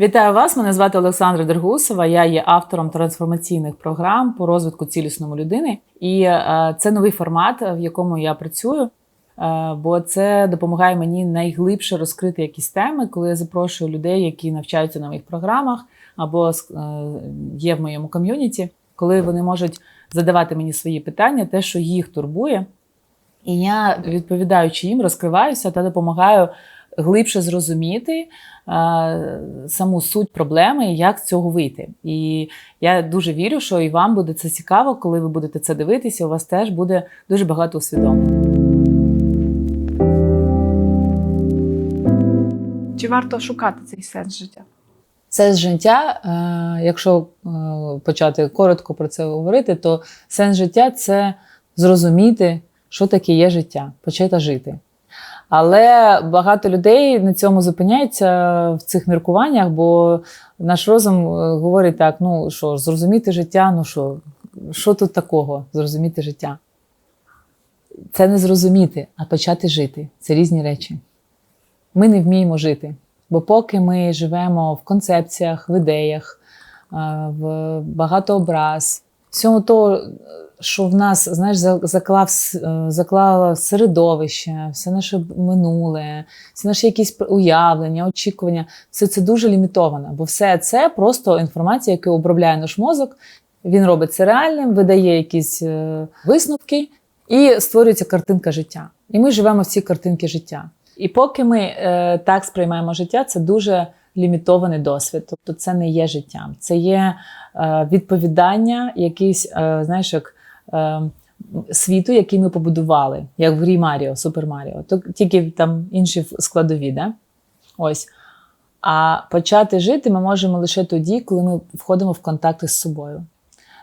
Вітаю вас! Мене звати Олександра Дергусова. Я є автором трансформаційних програм по розвитку цілісної людини. І е, це новий формат, в якому я працюю. е, Бо це допомагає мені найглибше розкрити якісь теми, коли я запрошую людей, які навчаються на моїх програмах або е, є в моєму ком'юніті, коли вони можуть задавати мені свої питання, те, що їх турбує. І я, відповідаючи їм, розкриваюся та допомагаю глибше зрозуміти саму суть проблеми і як з цього вийти. І я дуже вірю, що і вам буде це цікаво, коли ви будете це дивитися, у вас теж буде дуже багато усвідомлень. Чи варто шукати цей сенс життя? Сенс життя, е, якщо е, почати коротко про це говорити, то сенс життя це зрозуміти, що таке є життя, почати жити. Але багато людей на цьому зупиняються в цих міркуваннях, бо наш розум е, говорить так: ну що, зрозуміти життя, ну що, що тут такого зрозуміти життя? Це не зрозуміти, а почати жити. Це різні речі. Ми не вміємо жити. Бо поки ми живемо в концепціях, в ідеях, е, в багатообраз, всьому того, що в нас, знаєш, за- заклав, е, заклало середовище, все наше минуле, всі наші якісь уявлення, очікування, все це дуже лімітовано, бо все це просто інформація, яку обробляє наш мозок. Він робить це реальним, видає якісь е, висновки і створюється картинка життя. І ми живемо в цій картинці життя. І поки ми е, так сприймаємо життя, це дуже лімітований досвід. Тобто це не є життям, це є е, відповідання, якийсь, е, знаєш, як е, світу, який ми побудували, як в грі Маріо, Супер Маріо. Тільки там інші складові, да? Ось. А почати жити ми можемо лише тоді, коли ми входимо в контакти з собою.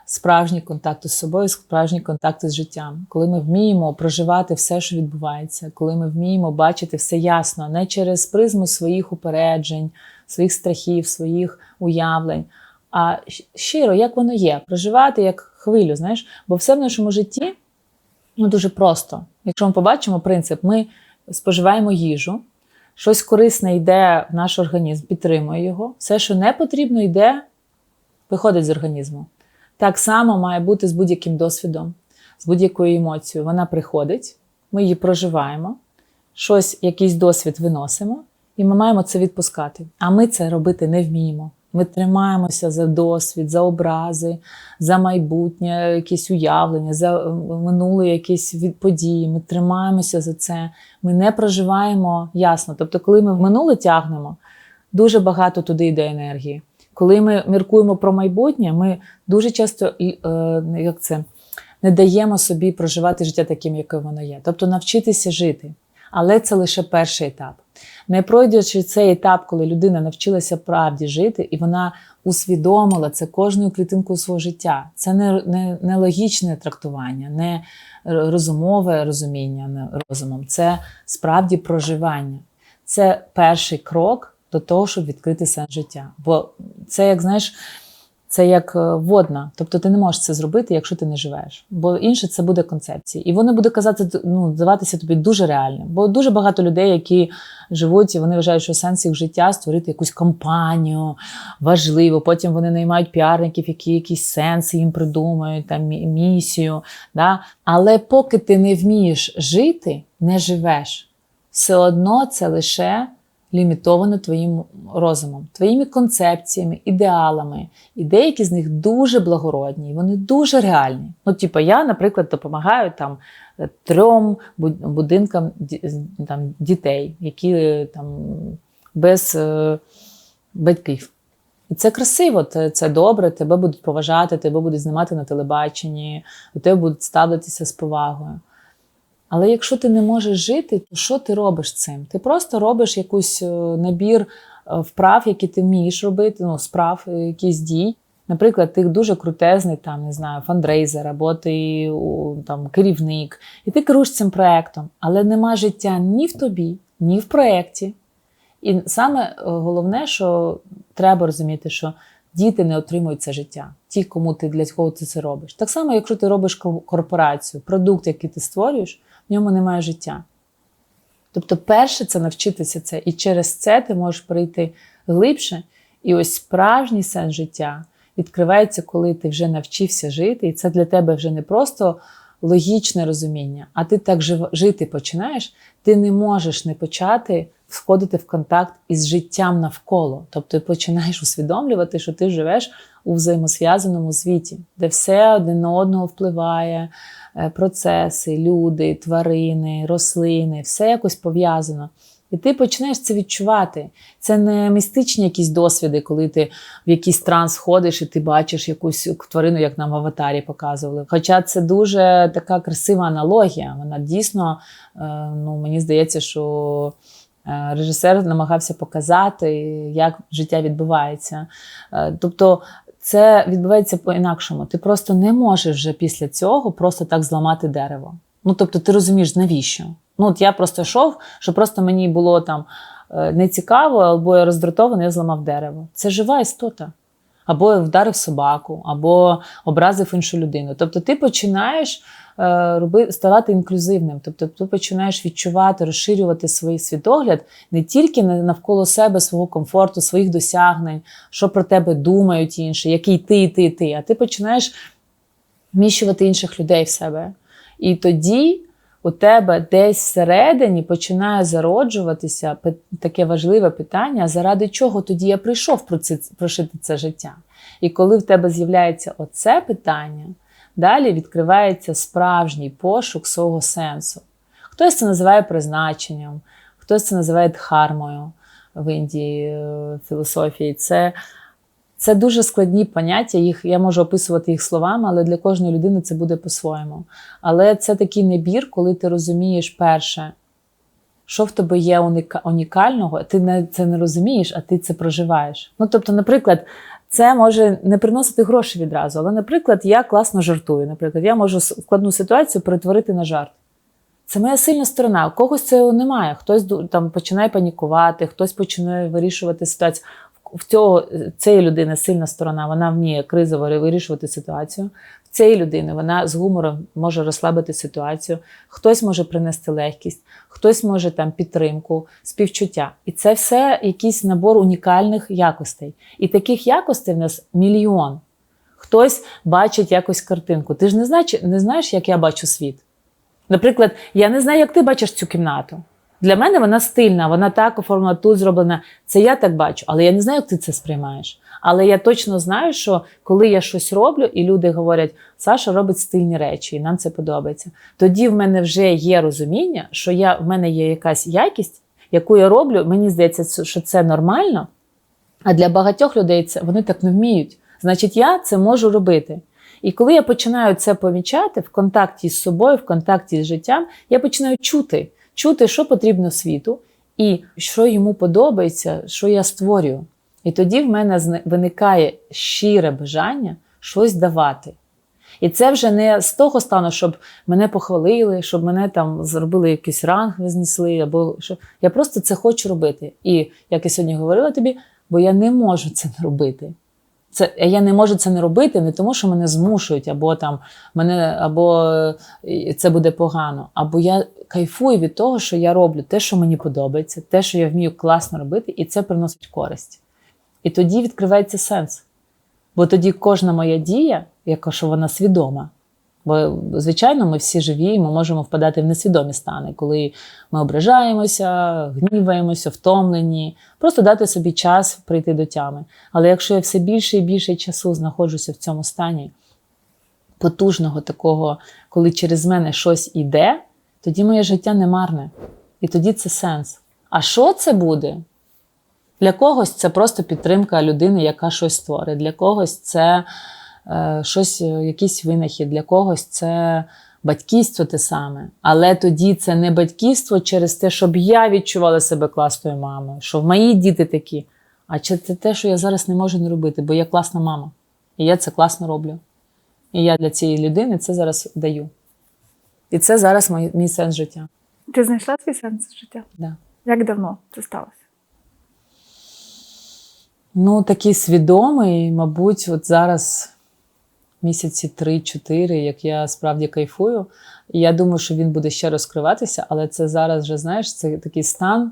Справжні контакти з собою, справжні контакти з життям, коли ми вміємо проживати все, що відбувається, коли ми вміємо бачити все ясно, не через призму своїх упереджень, своїх страхів, своїх уявлень, а щиро, як воно є, проживати як хвилю, знаєш, бо все в нашому житті ну, дуже просто. Якщо ми побачимо принцип, ми споживаємо їжу, щось корисне йде в наш організм, підтримує його, все, що не потрібно, йде, виходить з організму. Так само має бути з будь-яким досвідом, з будь-якою емоцією. Вона приходить, ми її проживаємо, щось, якийсь досвід виносимо, і ми маємо це відпускати. А ми це робити не вміємо. Ми тримаємося за досвід, за образи, за майбутнє, якісь уявлення, за е, минуле якісь від події. Ми тримаємося за це. Ми не проживаємо ясно. Тобто, коли ми в минуле тягнемо, дуже багато туди йде енергії. Коли ми міркуємо про майбутнє, ми дуже часто е, як це, не даємо собі проживати життя таким, яке воно є. Тобто навчитися жити. Але це лише перший етап. Не пройдячи цей етап, коли людина навчилася правді жити, і вона усвідомила це кожною клітинкою свого життя. Це не, не, не логічне трактування, не розумове розуміння не розумом, це справді проживання. Це перший крок до того, щоб відкрити сенс життя. Бо це, як знаєш, це як е, водна. Тобто ти не можеш це зробити, якщо ти не живеш. Бо інше це буде концепції. І воно буде казати, ну, здаватися тобі дуже реальним. Бо дуже багато людей, які живуть, і вони вважають, що сенс їх життя створити якусь компанію важливо. Потім вони наймають піарників, які якісь сенси їм придумають, там місію. Да? Але поки ти не вмієш жити, не живеш. Все одно це лише лімітовано твоїм розумом, твоїми концепціями, ідеалами. І деякі з них дуже благородні, вони дуже реальні. Ну, типу, я, наприклад, допомагаю там е, трьом будинкам там, дітей, які е, там без е, батьків. І це красиво, це добре, тебе будуть поважати, тебе будуть знімати на телебаченні, до тебе будуть ставитися з повагою. Але якщо ти не можеш жити, то що ти робиш цим? Ти просто робиш якийсь е, набір е, вправ, які ти вмієш робити, ну, справ, е, якісь дій. Наприклад, ти дуже крутезний, там, не знаю, фандрейзер, або ти там, керівник, і ти керуєш цим проєктом, але нема життя ні в тобі, ні в проєкті. І саме головне, що треба розуміти, що діти не отримують це життя, ті, кому ти для кого ти це робиш. Так само, якщо ти робиш ко- корпорацію, продукт, який ти створюєш, в ньому немає життя. Тобто, перше це навчитися це, і через це ти можеш прийти глибше І ось справжній сенс життя відкривається, коли ти вже навчився жити, і це для тебе вже не просто логічне розуміння, а ти так жити починаєш, ти не можеш не почати входити в контакт із життям навколо. Тобто ти починаєш усвідомлювати, що ти живеш у взаємосв'язаному світі, де все один на одного впливає, е, процеси, люди, тварини, рослини, все якось пов'язано. І ти починаєш це відчувати. Це не містичні якісь досвіди, коли ти в якийсь транс ходиш і ти бачиш якусь тварину, як нам в аватарі показували. Хоча це дуже така красива аналогія. Вона дійсно, е, ну мені здається, що е, режисер намагався показати, як життя відбувається. Тобто це відбувається по-інакшому. Ти просто не можеш вже після цього просто так зламати дерево. Ну тобто, ти розумієш, навіщо? Ну, от я просто йшов, що просто мені було там е, нецікаво, або я роздратований, я зламав дерево. Це жива істота. Або вдарив собаку, або образив іншу людину. Тобто ти починаєш е, роби, ставати інклюзивним. Тобто ти починаєш відчувати, розширювати свій світогляд не тільки навколо себе, свого комфорту, своїх досягнень, що про тебе думають інші, який ти, і ти, ти. А ти починаєш вміщувати інших людей в себе. І тоді у тебе десь всередині починає зароджуватися таке важливе питання: заради чого тоді я прийшов прожити це життя? І коли в тебе з'являється оце питання, далі відкривається справжній пошук свого сенсу. Хтось це називає призначенням, хтось це називає дхармою в Індії е, філософії. Це це дуже складні поняття. Їх я можу описувати їх словами, але для кожної людини це буде по-своєму. Але це такий набір, коли ти розумієш перше, що в тебе є уніка- унікального, ти це не розумієш, а ти це проживаєш. Ну, тобто, наприклад, це може не приносити гроші відразу, але, наприклад, я класно жартую. Наприклад, я можу складну ситуацію перетворити на жарт. Це моя сильна сторона. У когось цього немає. Хтось там починає панікувати, хтось починає вирішувати ситуацію. В цього цієї людини сильна сторона, вона вміє кризово вирішувати ситуацію. Цієї людини вона з гумором може розслабити ситуацію. Хтось може принести легкість, хтось може там підтримку, співчуття. І це все якийсь набор унікальних якостей. І таких якостей в нас мільйон. Хтось бачить якось картинку. Ти ж не знаєш, не знаєш, як я бачу світ. Наприклад, я не знаю, як ти бачиш цю кімнату. Для мене вона стильна, вона так оформлена, тут зроблена. Це я так бачу, але я не знаю, як ти це сприймаєш. Але я точно знаю, що коли я щось роблю, і люди говорять, Саша робить стильні речі, і нам це подобається. Тоді в мене вже є розуміння, що я, в мене є якась якість, яку я роблю. Мені здається, що це нормально. А для багатьох людей це вони так не вміють. Значить, я це можу робити. І коли я починаю це помічати в контакті з собою, в контакті з життям, я починаю чути, чути, що потрібно світу, і що йому подобається, що я створюю. І тоді в мене виникає щире бажання щось давати. І це вже не з того стану, щоб мене похвалили, щоб мене там зробили якийсь ранг, визнесли, або що. Я просто це хочу робити. І як я сьогодні говорила тобі, бо я не можу це не робити. Це я не можу це не робити, не тому, що мене змушують, або там мене, або е, це буде погано. Або я кайфую від того, що я роблю те, що мені подобається, те, що я вмію класно робити, і це приносить користь. І тоді відкривається сенс. Бо тоді кожна моя дія, яка що вона свідома. Бо, звичайно, ми всі живі, і ми можемо впадати в несвідомі стани, коли ми ображаємося, гніваємося, втомлені, просто дати собі час прийти до тями. Але якщо я все більше і більше часу знаходжуся в цьому стані потужного такого, коли через мене щось іде, тоді моє життя не марне. І тоді це сенс. А що це буде? Для когось це просто підтримка людини, яка щось створить. Для когось це е, щось, е, якийсь винахід, для когось це батьківство те саме. Але тоді це не батьківство через те, щоб я відчувала себе класною мамою, що в мої діти такі. А чи це те, що я зараз не можу не робити, бо я класна мама. І я це класно роблю. І я для цієї людини це зараз даю. І це зараз мій, мій сенс життя. Ти знайшла свій сенс життя? Да. Як давно це сталося? Ну, такий свідомий, мабуть, от зараз місяці 3-4, як я справді кайфую. І я думаю, що він буде ще розкриватися, але це зараз вже, знаєш, це такий стан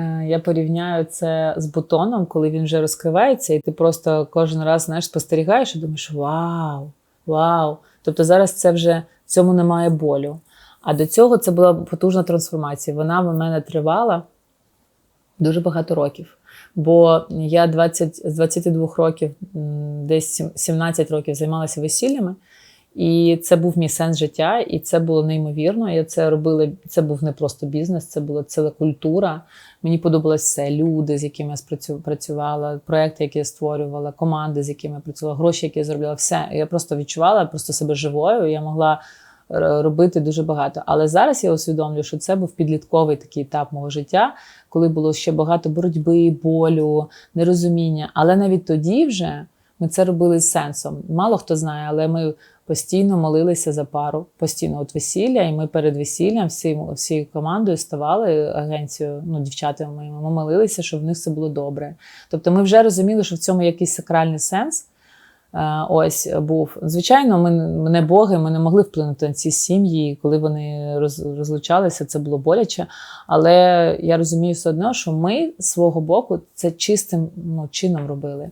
Е, Я порівняю це з бутоном, коли він вже розкривається, і ти просто кожен раз знаєш, спостерігаєш і думаєш: Вау! Вау! Тобто зараз це вже в цьому немає болю. А до цього це була потужна трансформація. Вона в мене тривала дуже багато років. Бо я 20, з 22 років, десь сім- 17 років займалася весіллями, і це був мій сенс життя, і це було неймовірно. Я це робила. Це був не просто бізнес, це була ціла культура. Мені подобалось все. Люди, з якими я працювала, проекти, які я створювала, команди, з якими я працювала, гроші, які я заробляла, все. Я просто відчувала просто себе живою. Я могла робити дуже багато. Але зараз я усвідомлюю, що це був підлітковий такий етап мого життя, коли було ще багато боротьби, болю, нерозуміння. Але навіть тоді вже ми це робили з сенсом. Мало хто знає, але ми постійно молилися за пару, постійно от весілля, і ми перед весіллям всі, всією командою ставали агенцією, ну, дівчатами моїми, ми молилися, щоб в них все було добре. Тобто ми вже розуміли, що в цьому якийсь сакральний сенс. Е, Ось був. Звичайно, ми не боги, ми не могли вплинути на ці сім'ї. Коли вони роз, розлучалися, це було боляче. Але я розумію все одно, що ми з свого боку це чистим ну, чином робили.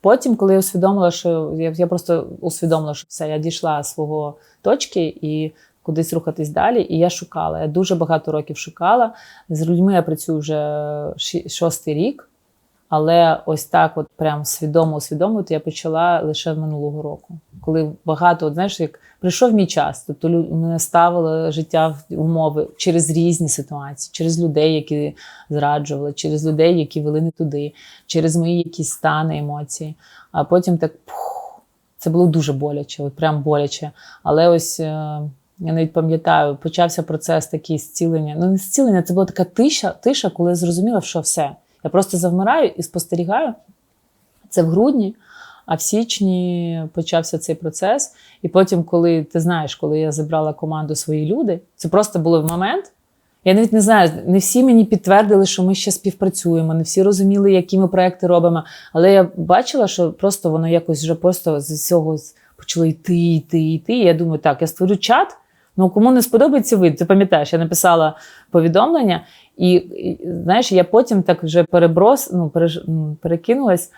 Потім, коли я усвідомила, що я, я просто усвідомила, що все, я дійшла свого точки і кудись рухатись далі. І я шукала. Я дуже багато років шукала. З людьми я працюю вже шостий рік. Але ось так, от прям свідомо усвідомити, я почала лише минулого року, коли багато, от, знаєш, як прийшов мій час, тобто мене ставило життя в умови через різні ситуації, через людей, які зраджували, через людей, які вели не туди, через мої якісь стани, емоції. А потім так пух, це було дуже боляче, от прям боляче. Але ось е, я навіть пам'ятаю, почався процес такий зцілення. Ну, не зцілення, це була така тиша, тиша, коли я зрозуміла, що все. Я просто завмираю і спостерігаю. Це в грудні, а в січні почався цей процес. І потім, коли ти знаєш, коли я забрала команду свої люди, це просто було в момент. Я навіть не знаю, не всі мені підтвердили, що ми ще співпрацюємо, не всі розуміли, які ми проекти робимо. Але я бачила, що просто воно якось вже просто з цього почало йти, йти, йти. Я думаю, так, я створю чат. Ну, кому не сподобається вид, ти пам'ятаєш, я написала повідомлення, і, і знаєш, я потім так вже переброс, ну, переж, перекинулась.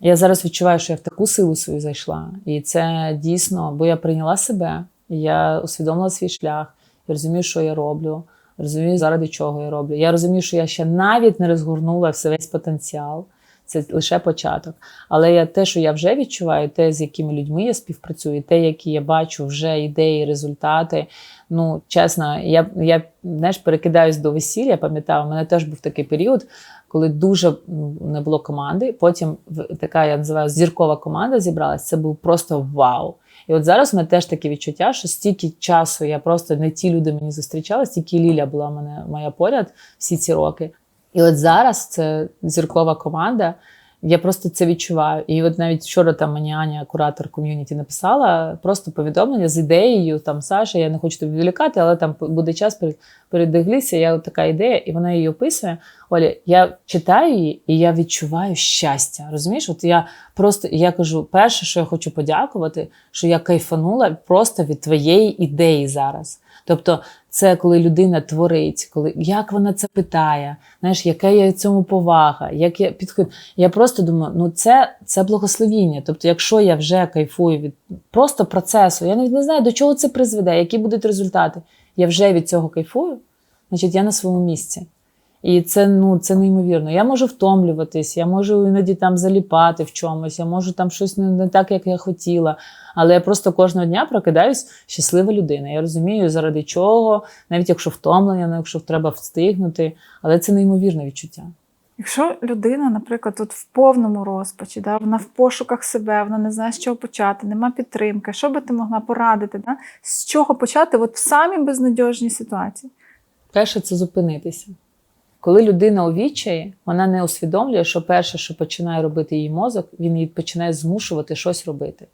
Я зараз відчуваю, що я в таку силу свою зайшла. І це дійсно, бо я прийняла себе, я усвідомила свій шлях, я розумію, що я роблю, розумію, заради чого я роблю. Я розумію, що я ще навіть не розгорнула все весь потенціал. Це лише початок. Але я те, що я вже відчуваю, те, з якими людьми я співпрацюю, те, які я бачу вже ідеї, результати. Ну, чесно, я, я знаєш, перекидаюсь до весілля. Пам'ятаю, у мене теж був такий період, коли дуже не було команди. Потім така, я називаю, зіркова команда зібралась. Це був просто вау. І от зараз у мене теж таке відчуття, що стільки часу я просто не ті люди мені зустрічала, стільки Ліля була мене моя поряд всі ці роки. І от зараз це зіркова команда. Я просто це відчуваю. І от навіть вчора там мені Аня, куратор ком'юніті, написала просто повідомлення з ідеєю. Там Саша, я не хочу тобі відволікати, але там буде час перед передивлюся. Я от така ідея, і вона її описує. Оля, я читаю її, і я відчуваю щастя. Розумієш? От я просто я кажу, перше, що я хочу подякувати, що я кайфанула просто від твоєї ідеї зараз. Тобто, це коли людина творить, коли як вона це питає, знаєш, яка є цьому повага, як я підходжу. Я просто думаю, ну це, це благословіння. Тобто, якщо я вже кайфую від просто процесу, я навіть не знаю, до чого це призведе, які будуть результати. Я вже від цього кайфую, значить я на своєму місці. І це ну це неймовірно. Я можу втомлюватись, я можу іноді там заліпати в чомусь, я можу там щось не так, як я хотіла. Але я просто кожного дня прокидаюсь щаслива людина. Я розумію, заради чого, навіть якщо втомлення, навіть якщо треба встигнути. Але це неймовірне відчуття. Якщо людина, наприклад, тут в повному розпачі, да, вона в пошуках себе, вона не знає, з чого почати, нема підтримки, що би ти могла порадити? Да? З чого почати от в самій безнадіжній ситуації? Перше це зупинитися. Коли людина у відчаї, вона не усвідомлює, що перше, що починає робити її мозок, він її починає змушувати щось робити.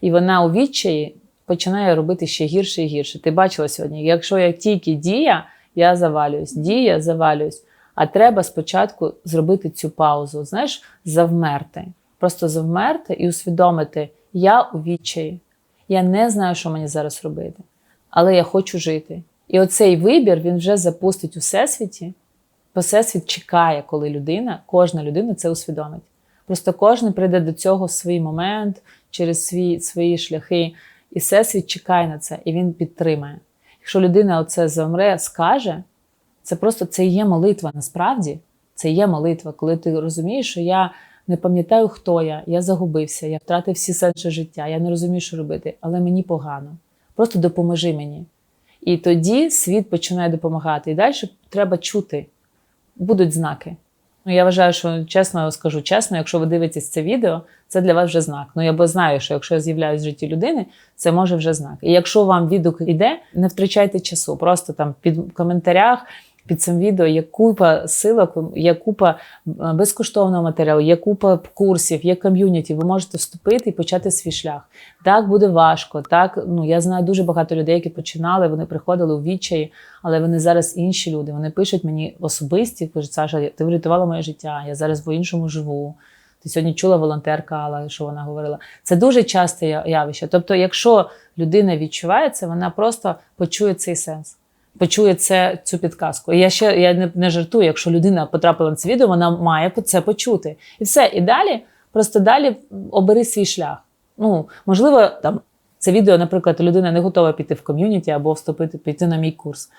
І вона у відчаї починає робити ще гірше і гірше. Ти бачила сьогодні, якщо я тільки дія, я завалююсь, дія, завалююсь. А треба спочатку зробити цю паузу, знаєш, завмерти. Просто завмерти і усвідомити, я у відчаї. Я не знаю, що мені зараз робити, але я хочу жити. І оцей вибір він вже запустить у всесвіті Бо Всесвіт чекає, коли людина, кожна людина це усвідомить. Просто кожен прийде до цього в свій момент, через свої, свої шляхи. І Всесвіт чекає на це, і він підтримає. Якщо людина оце замре, скаже, це просто це є молитва насправді. Це є молитва, коли ти розумієш, що я не пам'ятаю, хто я, я загубився, я втратив всі сенси життя, я не розумію, що робити, але мені погано. Просто допоможи мені. І тоді світ починає допомагати. І далі треба чути. Будуть знаки. Ну, я вважаю, що чесно скажу чесно, якщо ви дивитесь це відео, це для вас вже знак. Ну я бо знаю, що якщо я з'являюсь в житті людини, це може вже знак. І якщо вам відгук іде, не втрачайте часу. Просто там під коментарях під цим відео є купа силок, є купа е, безкоштовного матеріалу, є купа курсів, є ком'юніті. Ви можете вступити і почати свій шлях. Так буде важко. Так, ну я знаю дуже багато людей, які починали, вони приходили у відчаї, але вони зараз інші люди. Вони пишуть мені особисті, кажуть, Саша, ти врятувала моє життя, я зараз по-іншому живу. Ти сьогодні чула волонтерка Алла, що вона говорила. Це дуже часте явище. Тобто, якщо людина відчуває це, вона просто почує цей сенс, почує це, цю підказку. І я ще я не, не жартую, якщо людина потрапила на це відео, вона має це почути. І все. І далі, просто далі обери свій шлях. Ну, можливо, там це відео, наприклад, людина не готова піти в ком'юніті або вступити, піти на мій курс.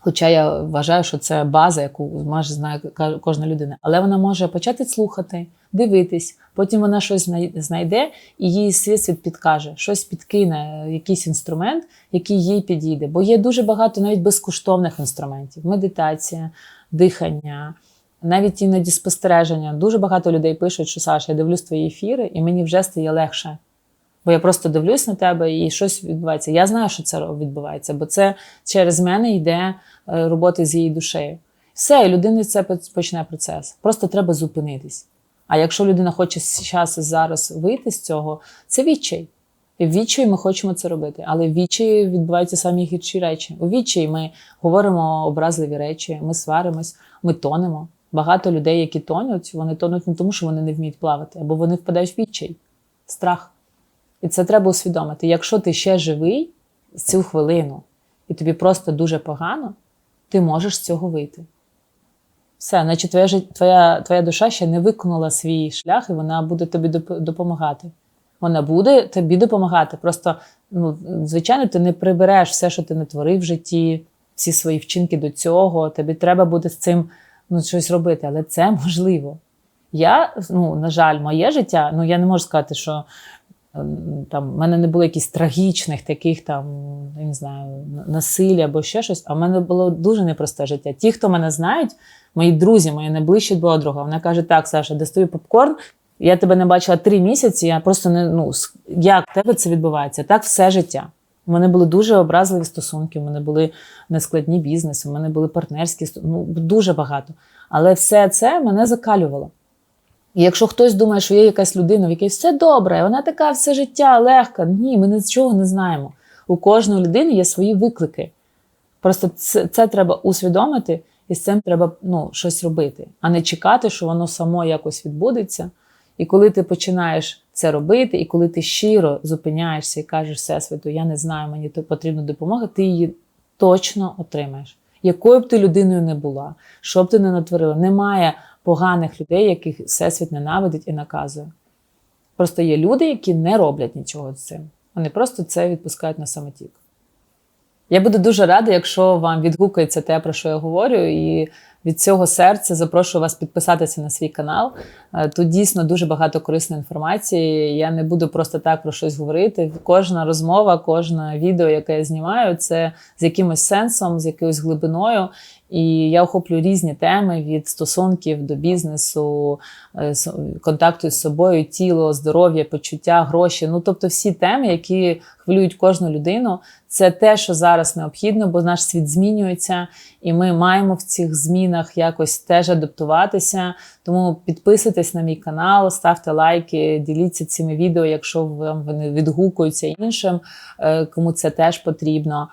Хоча я вважаю, що це база, яку майже знає кожна людина. Але вона може почати слухати, дивитись, потім вона щось знайде, і їй світ підкаже, щось підкине, якийсь інструмент, який їй підійде. Бо є дуже багато навіть безкоштовних інструментів: медитація, дихання, навіть іноді спостереження. Дуже багато людей пишуть, що Саша, я дивлюсь твої ефіри, і мені вже стає легше. Бо я просто дивлюсь на тебе і щось відбувається. Я знаю, що це відбувається, бо це через мене йде е, робота з її душею. Все, і людина це почне процес. Просто треба зупинитись. А якщо людина хоче зараз зараз вийти з цього, це відчай. І в відчаї ми хочемо це робити. Але в відчаї відбуваються самі гірші речі. У відчаї ми говоримо образливі речі, ми сваримось, ми тонемо. Багато людей, які тонуть, вони тонуть не тому, що вони не вміють плавати, або вони впадають в відчай, страх. І це треба усвідомити. Якщо ти ще живий з цю хвилину, і тобі просто дуже погано, ти можеш з цього вийти. Все, значить, твоя, твоя, твоя душа ще не виконала свій шлях, і вона буде тобі допомагати. Вона буде тобі допомагати. Просто, ну, звичайно, ти не прибереш все, що ти натворив в житті, всі свої вчинки до цього. Тобі треба буде з цим ну, щось робити, але це можливо. Я, ну, на жаль, моє життя, ну я не можу сказати, що там в мене не було якихось трагічних таких там, я не знаю, насилля або ще щось. А в мене було дуже непросте життя. Ті, хто мене знають, мої друзі, мої найближчі подруга, вона каже: так, Саша, достаю попкорн. Я тебе не бачила три місяці. Я просто не ну як в тебе це відбувається? Так все життя. У мене були дуже образливі стосунки, у мене були нескладні бізнеси, у мене були партнерські ну дуже багато. Але все це мене закалювало. І якщо хтось думає, що є якась людина, в якій все добре, вона така все життя легка. Ні, ми нічого не знаємо. У кожної людини є свої виклики. Просто це, це треба усвідомити, і з цим треба ну, щось робити, а не чекати, що воно само якось відбудеться. І коли ти починаєш це робити, і коли ти щиро зупиняєшся і кажеш Всесвіту, я не знаю, мені потрібна допомога, ти її точно отримаєш. Якою б ти людиною не була, що б ти не натворила, немає поганих людей, яких Всесвіт ненавидить і наказує. Просто є люди, які не роблять нічого з цим. Вони просто це відпускають на самотік. Я буду дуже рада, якщо вам відгукується те, про що я говорю, і від цього серця запрошую вас підписатися на свій канал. Е, Тут дійсно дуже багато корисної інформації. Я не буду просто так про щось говорити. Кожна розмова, кожне відео, яке я знімаю, це з якимось сенсом, з якоюсь глибиною. І я охоплюю різні теми від стосунків до бізнесу, е, контакту з собою, тіло, здоров'я, почуття, гроші. Ну тобто всі теми, які хвилюють кожну людину. Це те, що зараз необхідно, бо наш світ змінюється, і ми маємо в цих змінах якось теж адаптуватися. Тому підписуйтесь на мій канал, ставте лайки, діліться цими відео, якщо вам вони відгукуються іншим, е, кому це теж потрібно.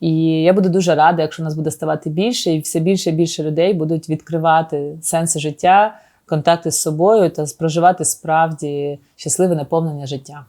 І я буду дуже рада, якщо нас буде ставати більше, і все більше і більше людей будуть відкривати сенси життя, контакти з собою та проживати справді щасливе наповнення життя.